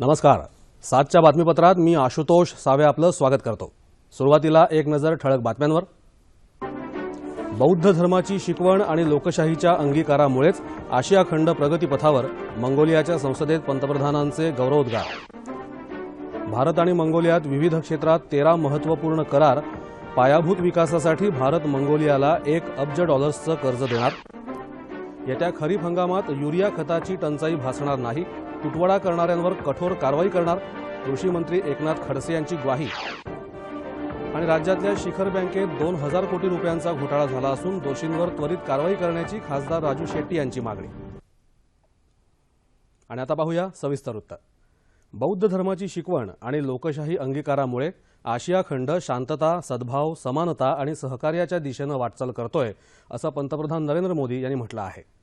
नमस्कार. सातच्या बातमीपत्रात मी आशुतोष सावे आपलं स्वागत करतो. सुरुवातीला एक नजर ठळक बातम्यांवर. बौद्ध धर्माची शिकवण आणि लोकशाहीच्या अंगीकारामुळेच आशिया खंड प्रगतीपथावर मंगोलियाच्या संसदेत पंतप्रधानांचे गौरवोद्गार. भारत आणि मंगोलियात विविध क्षेत्रात तेरा महत्त्वपूर्ण करार पायाभूत विकासासाठी भारत मंगोलियाला एक अब्ज डॉलर्सचं कर्ज देणार. येत्या खरीप हंगामात युरिया खताची टंचाई भासणार नाही. तुटवडा करणाऱ्यांवर कठोर कारवाई करणार कृषी मंत्री एकनाथ खडसे यांची ग्वाही. आणि राज्यातल्या शिखर बँकेत दोन हजार कोटी रुपयांचा घोटाळा झाला असून दोषींवर त्वरित कारवाई करण्याची खासदार राजू शेट्टी यांची मागणी. आणि आता पाहूया सविस्तर वृत्त बौद्ध धर्माची शिकवण आणि लोकशाही अंगीकारामुळे आशिया खंड शांतता सद्भाव समानता आणि सहकार्याच्या दिशेनं वाटचाल करतोय असं पंतप्रधान नरेंद्र मोदी यांनी म्हटलं आहे.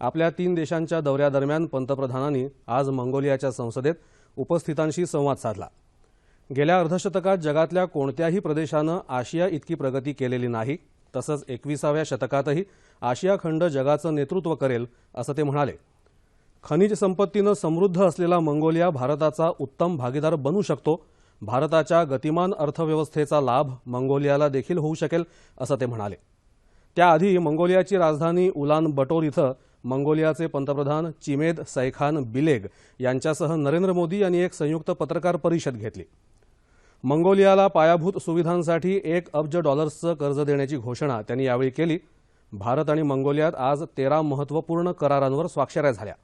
आपल्या तीन देशांच्या दौऱ्यादरम्यान पंतप्रधानांनी आज मंगोलियाच्या संसदेत उपस्थितांशी संवाद साधला. गेल्या अर्धशतकात जगातल्या कोणत्याही प्रदेशानं आशिया इतकी प्रगती केलेली नाही तसंच एकविसाव्या शतकातही आशिया खंड जगाचं नेतृत्व करेल असं ते म्हणाले. खनिज संपत्तीनं समृद्ध असलेला मंगोलिया भारताचा उत्तम भागीदार बनू शकतो भारताच्या गतिमान अर्थव्यवस्थेचा लाभ मंगोलियाला देखील होऊ शकेल असं ते म्हणाले. त्याआधी मंगोलियाची राजधानी उलान बटोर इथं मंगोलियाचे पंतप्रधान चिमेद सैखान बिलेग यांच्यासह नरेंद्र मोदी यांनी एक संयुक्त पत्रकार परिषद घेतली. मंगोलियाला पायाभूत सुविधांसाठी एक अब्ज डॉलर्सचं कर्ज देण्याची घोषणा त्यांनी यावेळी केली. भारत आणि मंगोलियात आज तेरा महत्त्वपूर्ण करारांवर स्वाक्षऱ्या झाल्या.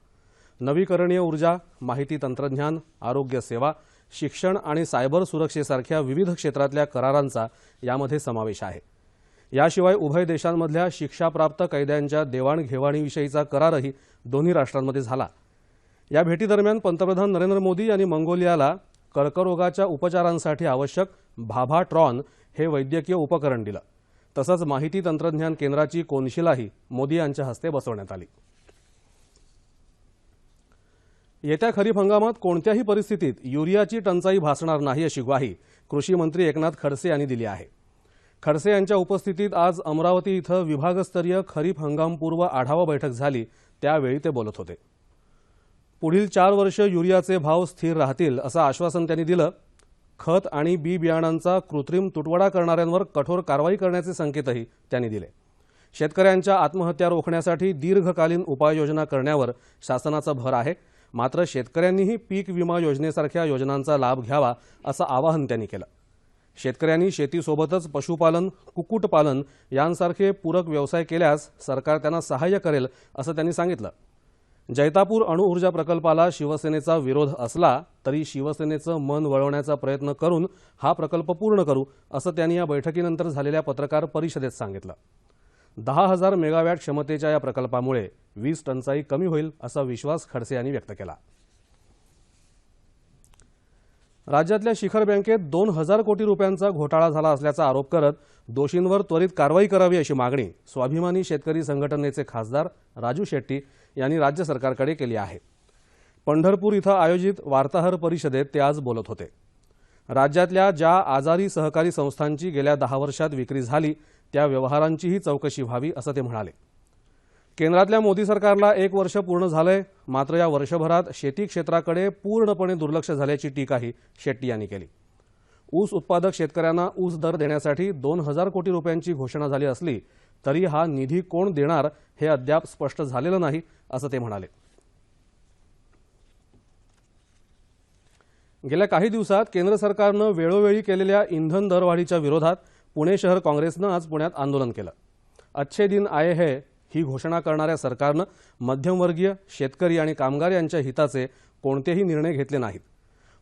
नवीकरणीय ऊर्जा माहिती तंत्रज्ञान आरोग्य सेवा शिक्षण आणि सायबर सुरक्षेसारख्या विविध क्षेत्रातल्या करारांचा यामध्ये समावेश आहे. याशिवाय उभय देशांमधल्या शिक्षाप्राप्त कैद्यांच्या देवाणघेवाणीविषयीचा करारही दोन्ही राष्ट्रांमध्ये झाला. या भेटीदरम्यान पंतप्रधान नरेंद्र मोदी यांनी मंगोलियाला कर्करोगाच्या उपचारांसाठी आवश्यक भाभा ट्रॉन हे वैद्यकीय उपकरण दिलं. तसंच माहिती तंत्रज्ञान केंद्राची कोनशिलाही मोदी यांच्या हस्ते बसवण्यात आली. येत्या खरीप हंगामात कोणत्याही परिस्थितीत युरियाची टंचाई भासणार नाही अशी ग्वाही कृषी मंत्री एकनाथ खडसे यांनी दिली आहे. खडसे यांच्या उपस्थितीत आज अमरावती इथं विभागस्तरीय खरीप हंगामपूर्व आढावा बैठक झाली. त्यावेळी ते बोलत होते. पुढील चार वर्ष युरियाचे भाव स्थिर राहतील असं आश्वासन त्यांनी दिलं. खत आणि बी बियाणांचा कृत्रिम तुटवडा करणाऱ्यांवर कठोर कारवाई करण्याचे संकेतही त्यांनी दिले. शेतकऱ्यांच्या आत्महत्या रोखण्यासाठी दीर्घकालीन उपाययोजना करण्यावर शासनाचा भर आहे. मात्र शेतकऱ्यांनीही पीक विमा योजनेसारख्या योजनांचा लाभ घ्यावा असं आवाहन त्यांनी केलं. शेतकऱ्यांनी शेतीसोबतच पशुपालन कुक्कुटपालन यांसारखे पूरक व्यवसाय केल्यास सरकार त्यांना सहाय्य करेल असं त्यांनी सांगितलं. जैतापूर अणुऊर्जा प्रकल्पाला शिवसेनेचा विरोध असला तरी शिवसेनेचं मन वळवण्याचा प्रयत्न करून हा प्रकल्प पूर्ण करू असं त्यांनी या बैठकीनंतर झालेल्या पत्रकार परिषदेत सांगितलं. दहा हजार मेगावॅट क्षमतेच्या या प्रकल्पामुळे वीज टंचाई कमी होईल असा विश्वास खडसे यांनी व्यक्त केला. राज्यातल्या शिखर बँकेत दोन हजार कोटी रुपयांचा घोटाळा झाला असल्याचा आरोप करत दोषींवर त्वरित कारवाई करावी अशी मागणी स्वाभिमानी शेतकरी संघटनेचे खासदार राजू शेट्टी यांनी राज्य सरकारकडे केली आहे. पंढरपूर इथं आयोजित वार्ताहर परिषदेत ते आज बोलत होते. राज्यातल्या ज्या आजारी सहकारी संस्थांची गेल्या दहा वर्षात विक्री झाली त्या व्यवहारांचीही चौकशी व्हावी असं ते म्हणाले. केंद्रातल्या मोदी सरकारला एक वर्ष पूर्ण झालंय. मात्र या वर्षभरात शेती क्षेत्राकडे पूर्णपणे दुर्लक्ष झाल्याची टीकाही शेट्टी यांनी केली. ऊस उत्पादक शेतकऱ्यांना ऊस दर देण्यासाठी दोन हजार कोटी रुपयांची घोषणा झाली असली तरी हा निधी कोण देणार हे अद्याप स्पष्ट झालेलं नाही असं ते म्हणाले. गेल्या काही दिवसात केंद्र सरकारनं वेळोवेळी केलेल्या इंधन दरवाढीच्या विरोधात पुणे शहर काँग्रेसनं आज पुण्यात आंदोलन केलं. अच्छे दिन आये हे ही घोषणा करणाऱ्या सरकारनं मध्यमवर्गीय शेतकरी आणि कामगार यांच्या हिताचे कोणतेही निर्णय घेतले नाहीत.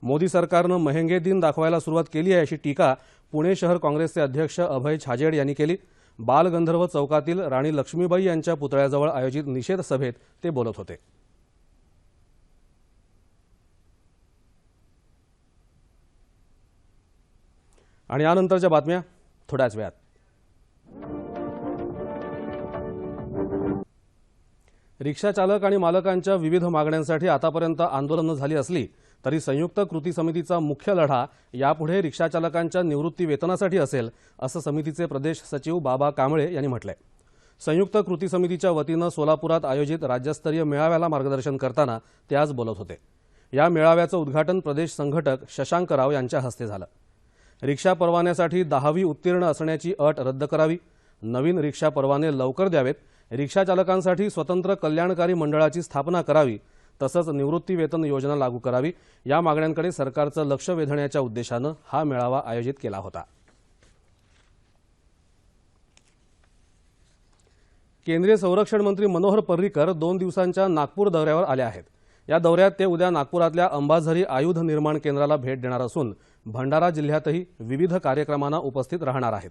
मोदी सरकारनं महंगे दिन दाखवायला सुरुवात केली आहे अशी टीका पुणे शहर काँग्रेसचे अध्यक्ष अभय छाजेड यांनी केली. बालगंधर्व चौकातील राणी लक्ष्मीबाई यांच्या पुतळ्याजवळ आयोजित निषेध सभेत ते बोलत होते. आणि यानंतरच्या बातम्या थोड्याच वेळात. रिक्षा चालक आणि मालकांच्या विविध मागण्यांसाठी आतापर्यंत आंदोलनं झाली असली तरी संयुक्त कृती समितीचा मुख्य लढा यापुढे रिक्षाचालकांच्या निवृत्ती वेतनासाठी असेल असं समितीचे प्रदेश सचिव बाबा कांबळे यांनी म्हटलंय. संयुक्त कृती समितीच्या वतीनं सोलापुरात आयोजित राज्यस्तरीय मेळाव्याला मार्गदर्शन करताना ते आज बोलत होते. या मेळाव्याचं उद्घाटन प्रदेश संघटक शशांक राव यांच्या हस्ते झालं. रिक्षा परवान्यासाठी दहावी उत्तीर्ण असण्याची अट रद्द करावी. नवीन रिक्षा परवाने लवकर द्यावेत. रिक्षा चालकांसाठी स्वतंत्र कल्याणकारी मंडळाची स्थापना करावी तसंच निवृत्ती वेतन योजना लागू करावी या मागण्यांकडे सरकारचं लक्ष वेधण्याच्या उद्देशानं हा मेळावा आयोजित केला होता. केंद्रीय संरक्षण मंत्री मनोहर पर्रिकर दोन दिवसांच्या नागपूर दौऱ्यावर आले आहेत. या दौऱ्यात ते उद्या नागपुरातल्या अंबाझरी आयुध निर्माण केंद्राला भेट देणार असून भंडारा जिल्ह्यातही विविध कार्यक्रमांना उपस्थित राहणार आहेत.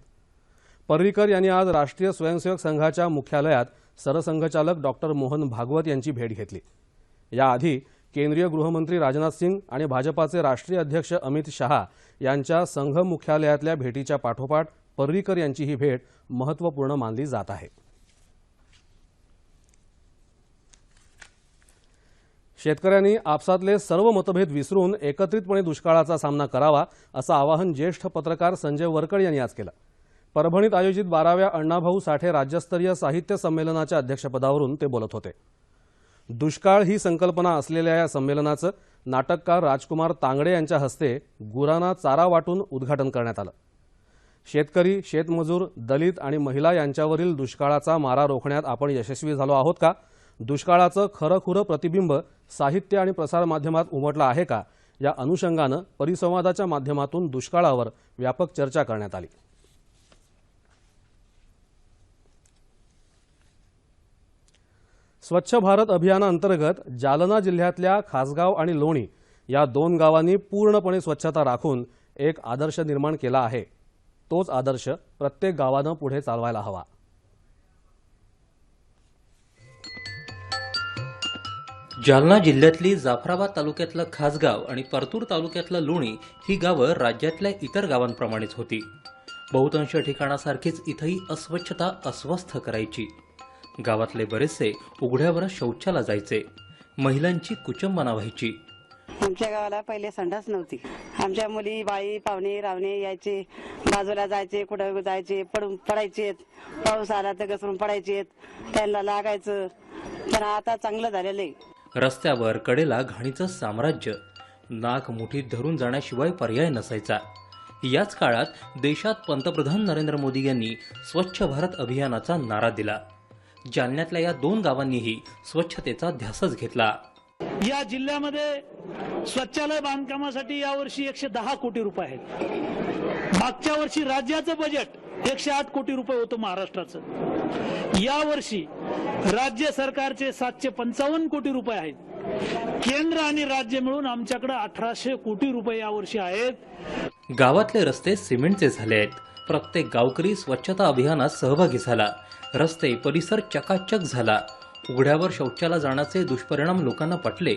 पर्रीकर यांनी आज राष्ट्रीय स्वयंसेवक संघाच्या मुख्यालयात सरसंघचालक डॉक्टर मोहन भागवत यांची भेट घेतली. याआधी केंद्रीय गृहमंत्री राजनाथ सिंग आणि भाजपाचे राष्ट्रीय अध्यक्ष अमित शहा यांच्या संघ मुख्यालयातल्या भेटीच्या पाठोपाठ पर्रीकर यांची ही भेट महत्त्वपूर्ण मानली जात आहे. शेतकऱ्यांनी आपसातले सर्व मतभेद विसरून एकत्रितपणे दुष्काळाचा सामना करावा असं आवाहन ज्येष्ठ पत्रकार संजय वरकड यांनी आज केलं. परभणीत आयोजित बाराव्या अण्णाभाऊ साठे राज्यस्तरीय साहित्य संमेलनाच्या अध्यक्षपदावरून ते बोलत होते. दुष्काळ ही संकल्पना असलेल्या या संमेलनाचं नाटककार राजकुमार तांगडे यांच्या हस्ते गुरांना चारा वाटून उद्घाटन करण्यात आलं. शेतकरी शेतमजूर दलित आणि महिला यांच्यावरील दुष्काळाचा मारा रोखण्यात आपण यशस्वी झालो आहोत का? दुष्काळाचं खरंखुरं प्रतिबिंब साहित्य आणि प्रसारमाध्यमात उमटलं आहे का? या अनुषंगानं परिसंवादाच्या माध्यमातून दुष्काळावर व्यापक चर्चा करण्यात आली. स्वच्छ भारत अभियानाअंतर्गत जालना जिल्ह्यातल्या खासगाव आणि लोणी या दोन गावांनी पूर्णपणे स्वच्छता राखून एक आदर्श निर्माण केला आहे. तोच आदर्श प्रत्येक गावानं पुढे चालवायला हवा. जालना जिल्ह्यातली जाफराबाद तालुक्यातलं खासगाव आणि परतूर तालुक्यातलं लोणी ही गावं राज्यातल्या इतर गावांप्रमाणेच होती. बहुतांश ठिकाणासारखीच इथंही अस्वच्छता अस्वस्थ करायची. गावातले बरेचसे उघड्यावर शौचाला जायचे. महिलांची कुचंबना व्हायची. आमच्या गावाला पहिले संडास नव्हती. आमच्या मुली बाई पाहुणे रावणे यायचे. बाजूला जायचे कुठं जायचे पडून पडायचे. पाऊस आला तर घसरून पडायचे. त्यांना लागायचं. पण आता चांगलं झालेलं आहे रस्त्यावर कडेला घाणीचं साम्राज्य. नाक मुठीत धरून जाण्याशिवाय पर्याय नसायचा. याच काळात देशात पंतप्रधान नरेंद्र मोदी यांनी स्वच्छ भारत अभियानाचा नारा दिला. जालन्यातल्या या दोन गावांनीही स्वच्छतेचा ध्यासच घेतला. या जिल्ह्यामध्ये स्वच्छालय बांधकामासाठी यावर्षी एकशे दहा कोटी रुपये आहेत. मागच्या वर्षी राज्याचं बजेट एकशे आठ कोटी रुपये होतं महाराष्ट्राचं. यावर्षी राज्य सरकारचे सातशे पंचावन्न कोटी रुपये आहेत. केंद्र आणि राज्य मिळून आमच्याकडे अठराशे कोटी रुपये यावर्षी आहेत. गावातले रस्ते सिमेंटचे झाले आहेत प्रत्येक गावकरी स्वच्छता अभियानात सहभागी झाला. रस्ते परिसर चकाचक झाला. उघड्यावर शौचाला जाण्याचे दुष्परिणाम लोकांना पटले.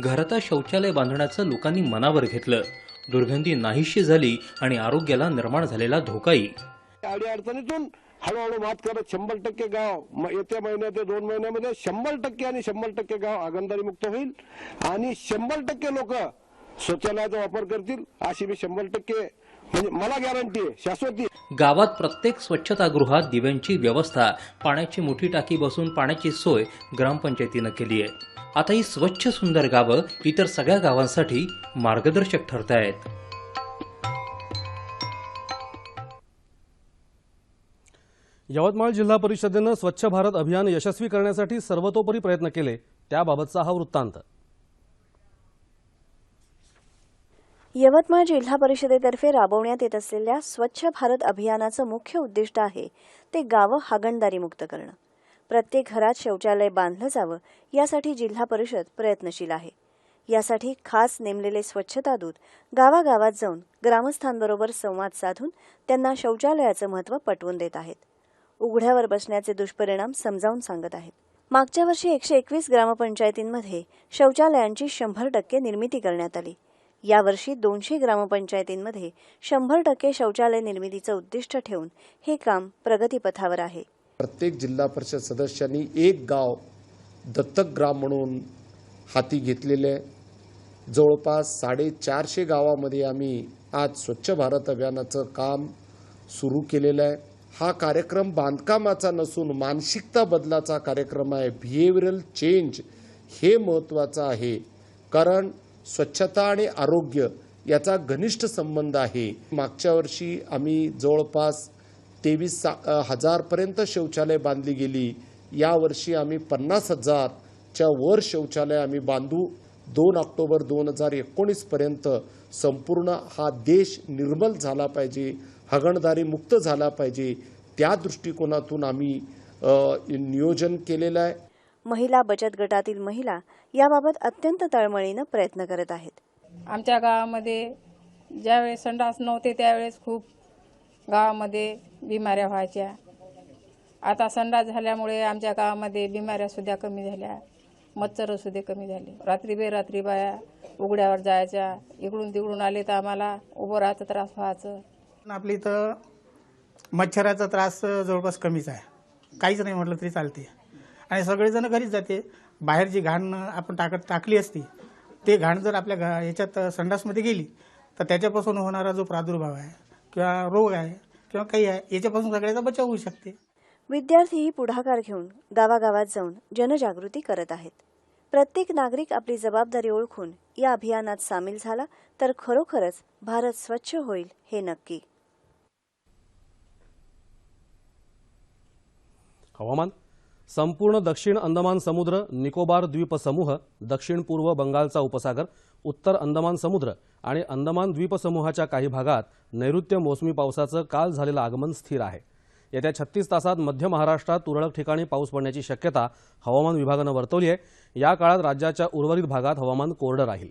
घरातच शौचालय बांधण्याचं लोकांनी मनावर घेतलं. दुर्गंधी नाहीशी झाली आणि आरोग्याला निर्माण झालेला धोकाही. अडी अडचणीतून हळूहळू मात करत शंभर टक्के गाव. म- येत्या महिन्यात ते दोन महिन्यामध्ये शंभर टक्के आणि शंभर टक्के गाव आगंदारी मुक्त होईल. आणि शंभर टक्के लोक शौचालयाचा वापर करतील अशी मी शंभर टक्के म्हणजे मला गॅरंटी आहे शाश्वती. गावात प्रत्येक स्वच्छतागृहात दिव्यांची व्यवस्था पाण्याची मोठी टाकी बसून पाण्याची सोय ग्रामपंचायतीनं केली आहे. आता ही स्वच्छ सुंदर गावं इतर सगळ्या गावांसाठी मार्गदर्शक ठरत आहेत यवतमाळ जिल्हा परिषदेनं स्वच्छ भारत अभियान यशस्वी करण्यासाठी सर्वतोपरी प्रयत्न केले त्याबाबतचा हा वृत्तांत. यवतमाळ जिल्हा परिषदेतर्फे राबवण्यात येत असलेल्या स्वच्छ भारत अभियानाचं मुख्य उद्दिष्ट आहे ते गावं हागणदारी मुक्त करणं. प्रत्येक घरात शौचालय बांधलं जावं यासाठी जिल्हा परिषद प्रयत्नशील आहे. यासाठी खास नेमलेले स्वच्छता दूत गावागावात जाऊन ग्रामस्थांबरोबर संवाद साधून त्यांना शौचालयाचं महत्त्व पटवून देत आहेत. उघड्यावर बसण्याचे दुष्परिणाम समजावून सांगत आहेत. मागच्या वर्षी एकशे एकवीस ग्रामपंचायतींमध्ये शौचालयांची शंभर टक्के निर्मिती करण्यात आली. यावर्षी दोनशे ग्रामपंचायतींमध्ये शंभर टक्के शौचालय निर्मितीचं उद्दिष्ट ठेवून हे काम प्रगतीपथावर आहे. प्रत्येक जिल्हा परिषद सदस्यांनी एक गाव दत्तक ग्राम म्हणून हाती घेतलेले आहे. जवळपास साडेचारशे गावामध्ये आम्ही आज स्वच्छ भारत अभियानाचं काम सुरू केलेलं आहे. हा कार्यक्रम बांधकामाचा नसून मानसिकता बदलाचा कार्यक्रम आहे. बिहेवियरल चेंज हे महत्त्वाचं आहे. कारण स्वच्छता आणि आरोग्य याचा घनिष्ठ संबंध आहे. मागच्या वर्षी आम्ही जवळपास तेवीस हजारपर्यंत शौचालय बांधली गेली. यावर्षी आम्ही पन्नास हजारच्या वर शौचालय आम्ही बांधू. दोन ऑक्टोबर दोन हजार एकोणीसपर्यंत संपूर्ण हा देश निर्मल झाला पाहिजे हगणदारी मुक्त झाला पाहिजे त्या दृष्टिकोनातून आम्ही नियोजन केलेलं आहे. महिला बचत गटातील महिला याबाबत अत्यंत तळमळीनं प्रयत्न करत आहेत. आमच्या गावामध्ये ज्यावेळेस संडास नव्हते त्यावेळेस खूप गावामध्ये बिमाऱ्या व्हायच्या. आता संडास झाल्यामुळे आमच्या गावामध्ये बिमाऱ्या सुद्धा कमी झाल्या. मच्छर सुद्धा कमी झाले. रात्री बेरात्री बाया उघड्यावर जायच्या. इकडून तिकडून आले तर आम्हाला उभं राहायचा त्रास व्हायचं. आपल्या इथं मच्छराचा त्रास जवळपास कमीच आहे. काहीच नाही म्हटलं तरी चालते. आणि सगळेजण घरीच जाते. बाहेर जी घाण आपण टाकत टाकली असती ते घाण जर आपल्या घा याच्यात संडासमध्ये गेली तर त्याच्यापासून होणारा जो प्रादुर्भाव आहे किंवा रोग आहे किंवा काही आहे याच्यापासून सगळ्याचा बचाव होऊ शकते. विद्यार्थीही पुढाकार घेऊन गावागावात जाऊन जनजागृती करत आहेत. प्रत्येक नागरिक आपली जबाबदारी ओळखून या अभियानात सामील झाला तर खरोखरच भारत स्वच्छ होईल हे नक्की. हवामान संपूर्ण दक्षिण अंदमान समुद्र निकोबार द्वीपसमूह दक्षिण पूर्व बंगालचा उपसागर उत्तर अंदमान समुद्र आणि अंदमान द्वीपसमूहाच्या काही भागात नैऋत्य मोसमी पावसाचं काल झालेलं आगमन स्थिर आहे. येत्या छत्तीस तासात मध्य महाराष्ट्रात तुरळक ठिकाणी पाऊस पडण्याची शक्यता हवामान विभागानं वर्तवली आहे. या काळात राज्याच्या उर्वरित भागात हवामान कोरडं राहील.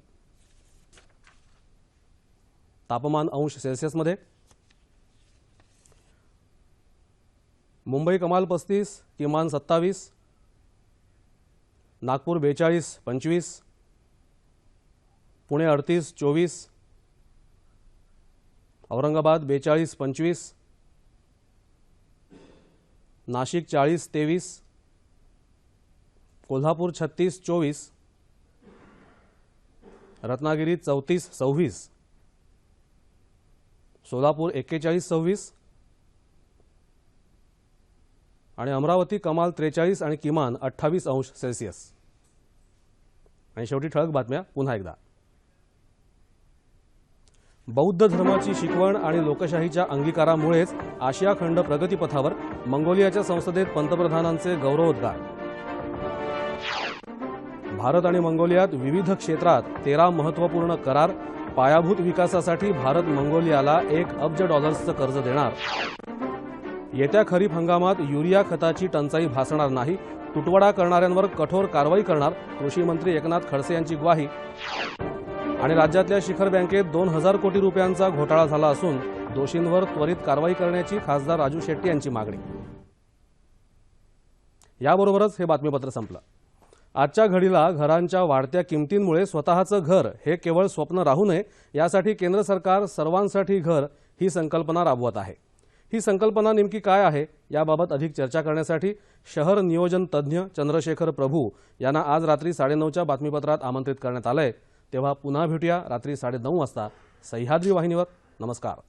तापमान अंश सेल्सिअसमध्ये मुंबई कमाल पस्तीस किमान सत्तावीस नागपूर बेचाळीस पंचवीस पुणे अडतीस चोवीस औरंगाबाद बेचाळीस पंचवीस नाशिक चाळीस तेवीस कोल्हापूर छत्तीस चोवीस रत्नागिरी चौतीस सव्वीस सोलापूर एक्केचाळीस सव्वीस आणि अमरावती कमाल त्रेचाळीस आणि किमान अठ्ठावीस अंश सेल्सिअस. आणि शेवटी ठळक बातम्या पुन्हा एकदा. बौद्ध धर्माची शिकवण आणि लोकशाहीच्या अंगीकारामुळेच आशिया खंड प्रगतीपथावर मंगोलियाच्या संसदेत पंतप्रधानांचे गौरवोद्गार. भारत आणि मंगोलियात विविध क्षेत्रात तेरा महत्त्वपूर्ण करार पायाभूत विकासासाठी भारत मंगोलियाला एक अब्ज डॉलर्सचं कर्ज देणार. येत्या खरीप हंगामात युरिया खताची टंचाई भासणार नाही तुटवडा करणाऱ्यांवर कठोर कारवाई करणार कृषी मंत्री एकनाथ खडसे यांची ग्वाही. आणि राज्यातल्या शिखर बँकेत दोन हजार कोटी रुपयांचा घोटाळा झाला असून दोषींवर त्वरित कारवाई करण्याची खासदार राजू शेट्टी यांची मागणी. याबरोबरच हे बातमीपत्र संपलं. आजच्या घडीला घरांच्या वाढत्या किमतींमुळे स्वतःचं घर हे केवळ स्वप्न राहू नये यासाठी केंद्र सरकार सर्वांसाठी घर ही संकल्पना राबवत आहे. ही संकल्पना नेमकी काय आहे याबाबत अधिक चर्चा करण्यासाठी शहर नियोजन तज्ज्ञ चंद्रशेखर प्रभू यांना आज रात्री साडेनऊच्या बातमीपत्रात आमंत्रित करण्यात आलंय. तेव्हा पुन्हा भेटूया रात्री साडेनऊ वाजता सह्याद्री वाहिनीवर. नमस्कार.